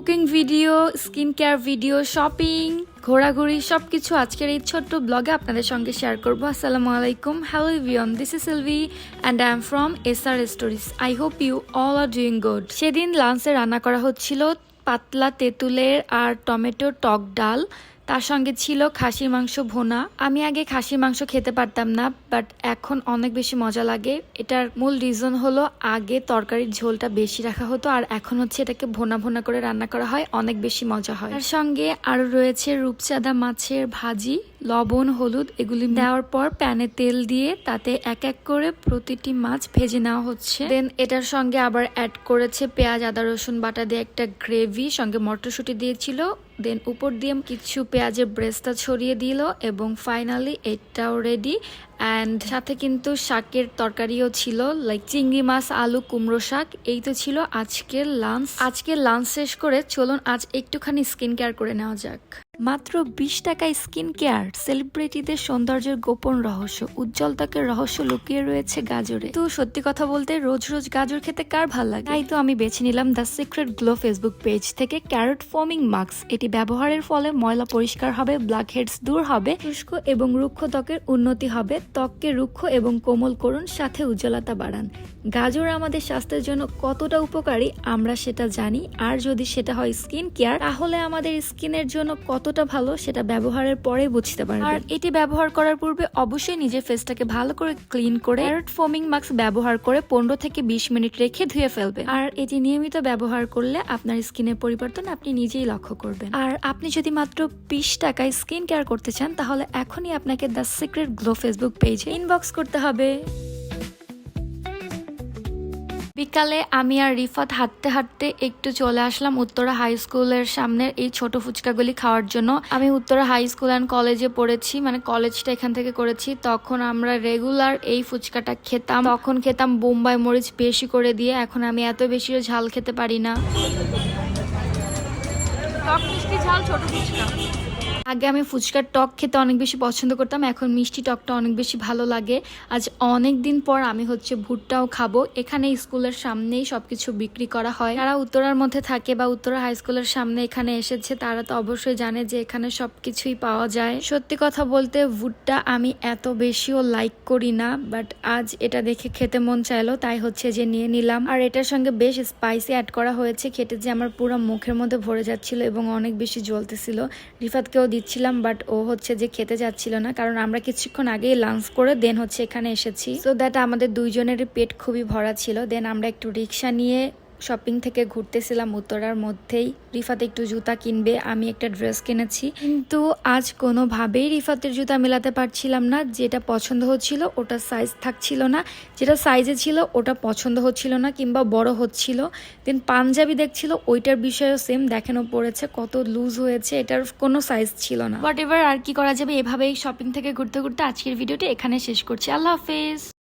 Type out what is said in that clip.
Cooking video skin care video shopping ঘোরাঘুরি সব কিছু আজকের এই ছোট্ট ব্লগে আপনাদের সঙ্গে শেয়ার করব। আসসালামু আলাইকুম। Hello ভিয়ন this is LV and I am from S R stories I hope you all are doing good সেদিন লাঞ্চে রান্না করা হচ্ছিল পাতলা তেঁতুলের আর টমেটো টক ডাল। তার সঙ্গে ছিল খাসির মাংস ভোনা। আমি আগে খাসির মাংস খেতে পারতাম না বাট এখন অনেক বেশি মজা লাগে। এটার মূল রিজন হলো আগে তরকারির ঝোলটা বেশি রাখা হতো, আর এখন হচ্ছে এটাকে ভোনা ভোনা করে রান্না করা হয়, অনেক বেশি মজা হয়। তার সঙ্গে আরও রয়েছে রূপচাঁদা মাছের ভাজি। লবণ হলুদ এগুলি দেওয়ার পর প্যানে তেল দিয়ে তাতে এক এক করে প্রতিটি মাছ ভেজে নেওয়া হচ্ছে। দেন এটার সঙ্গে আবার অ্যাড করেছে পেঁয়াজ আদা রসুন বাটা দিয়ে একটা গ্রেভি সঙ্গে মটরশুঁটি দিয়েছিল। দেন উপর দিয়ে কিছু পেঁয়াজের ব্রেস্তা ছড়িয়ে দিল এবং ফাইনালি এটাও রেডি অ্যান্ড সাথে কিন্তু শাকের তরকারিও ছিল লাইক চিংড়ি মাছ আলু কুমড়ো শাক এই তো ছিল আজকের লাঞ্চ আজকের লাঞ্চ শেষ করে চলুন আজ একটুখানি স্কিন কেয়ার করে নেওয়া যাক। মাত্র বিশ টাকায় স্কিন কেয়ার সেলিব্রিটিদের সৌন্দর্যের গোপন রহস্য, উজ্জ্বল ত্বকের রহস্য লুকিয়ে রয়েছে গাজরে। তো সত্যি কথা বলতে রোজ রোজ গাজর খেতে কার ভালো লাগে? তাই তো আমি বেছে নিলাম the secret glow Facebook page থেকে ক্যারট ফর্মিং মাস্ক। এটি ব্যবহারের ফলে ময়লা পরিষ্কার হবে ব্ল্যাক হেডস দূর হবে, শুষ্ক এবং রুক্ষ ত্বকের উন্নতি হবে। ত্বককে রুক্ষ এবং কোমল করুন, সাথে উজ্জ্বলতা বাড়ান। গাজর আমাদের স্বাস্থ্যের জন্য কতটা উপকারী আমরা সেটা জানি। আর যদি সেটা হয় স্কিন কেয়ার তাহলে আমাদের স্কিনের জন্য কতটা ভালো সেটা ব্যবহারের পরে বুঝতে পারবেন আর এটি ব্যবহার করার পূর্বে অবশ্যই নিজের ফেসটাকে ভালো করে ক্লিন করে ক্যারট ফোমিং মাস্ক ব্যবহার করে পনেরো থেকে বিশ মিনিট রেখে ধুয়ে ফেলবেন আর এটি নিয়মিত ব্যবহার করলে আপনার স্কিনের পরিবর্তন আপনি নিজেই লক্ষ্য করবেন। আর আপনি যদি মাত্র বিশ টাকায় স্কিন কেয়ার করতে চান, তাহলে এখনই আপনাকে দ্য সিক্রেট গ্লো ফেসবুক পেজে ইনবক্স করতে হবে। বিকালে আমি আর রিফাত হাঁটতে হাঁটতে একটু চলে আসলাম উত্তরা হাই স্কুলের সামনের এই ছোট ফুচকাগুলি খাওয়ার জন্য। আমি উত্তরা হাই স্কুল অ্যান্ড কলেজে পড়েছি মানে কলেজটা এখান থেকে করেছি। তখন আমরা রেগুলার এই ফুচকাটা খেতাম। তখন খেতাম বোম্বাই মরিচ বেশি করে দিয়ে, এখন আমি এত বেশি ঝাল খেতে পারি না। ঝাল ছোট ফুচকা। আগে আমি ফুচকার টক খেতে অনেক বেশি পছন্দ করতাম, এখন মিষ্টি টকটা অনেক বেশি ভালো লাগে। আজ অনেক দিন পর আমি হচ্ছে ভুট্টাও খাব। এখানে স্কুলের সামনেই সবকিছু বিক্রি করা হয়। যারা উত্তরার মধ্যে থাকে বা উত্তরা হাই স্কুলের সামনে এখানে এসেছে, তারা তো অবশ্যই জানে যে এখানে সবকিছুই পাওয়া যায়। সত্যি কথা বলতে ভুট্টা আমি এত বেশিও লাইক করি না বাট আজ এটা দেখে খেতে মন চাইলো, তাই হচ্ছে যে নিয়ে নিলাম। আর এটার সঙ্গে বেশ স্পাইসি অ্যাড করা হয়েছে, খেতে যে আমার পুরো মুখের মধ্যে ভরে যাচ্ছিল এবং অনেক বেশি জ্বলতেছিল। রিফাতকেও দিচ্ছিলাম বাট ও হচ্ছে যে খেতে যাচ্ছিল না। কারণ আমরা কিছুক্ষণ আগেই লাঞ্চ করে দেন হচ্ছে এখানে এসেছি। সো দ্যাট আমাদের দুইজনের পেট খুবই ভরা ছিল। দেন আমরা একটু রিক্সা নিয়ে শপিং থেকে ঘুরতেছিলাম উত্তরার মধ্যেই। রিফাত একটু জুতা কিনবে, আমি একটা ড্রেস কিনেছি। কিন্তু আজ কোনোভাবেই রিফাতের জুতা মেলাতে পারছিলাম না, যেটা পছন্দ হচ্ছিল ওটা সাইজ থাকছিল না। যেটা সাইজে ছিল ওটা পছন্দ হচ্ছিল না কিংবা বড় হচ্ছিল। দেন পাঞ্জাবি দেখছিল ওইটার বিষয়েও সেম দেখানো পড়েছে, কত লুজ হয়েছে, এটার কোনো সাইজ ছিল না। বাট এবার আর কি করা যাবে এভাবেই শপিং থেকে ঘুরতে ঘুরতে আজকের ভিডিওটি এখানে শেষ করছি। আল্লাহ হাফেজ।